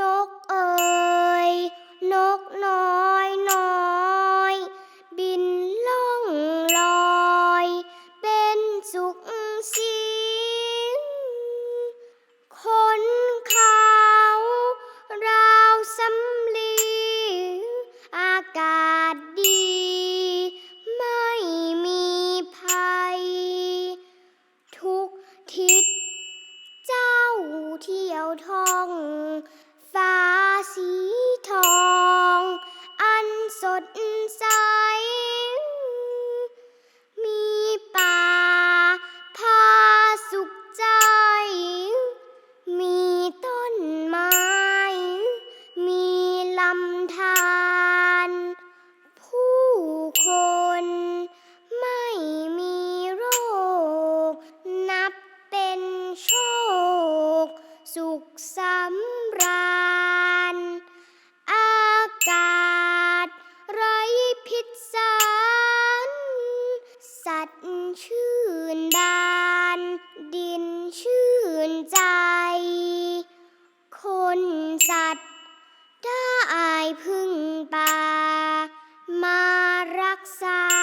นกเอ๋ยนกน้อยน้อย บินล่องลอย เป็นสุขสิงขนขาวราวสำลีอากาศดี ไม่มีภัย ทุกทิศเจ้าเที่ยวทอ ใส มีป่าพาสุขใจ มีต้นไม้ มีลำธารผู้คนไม่มีโรค นับเป็นโชค สุขสม นบานดินชื่นใจ คนสัตว์ได้พึ่งป่ามารักษา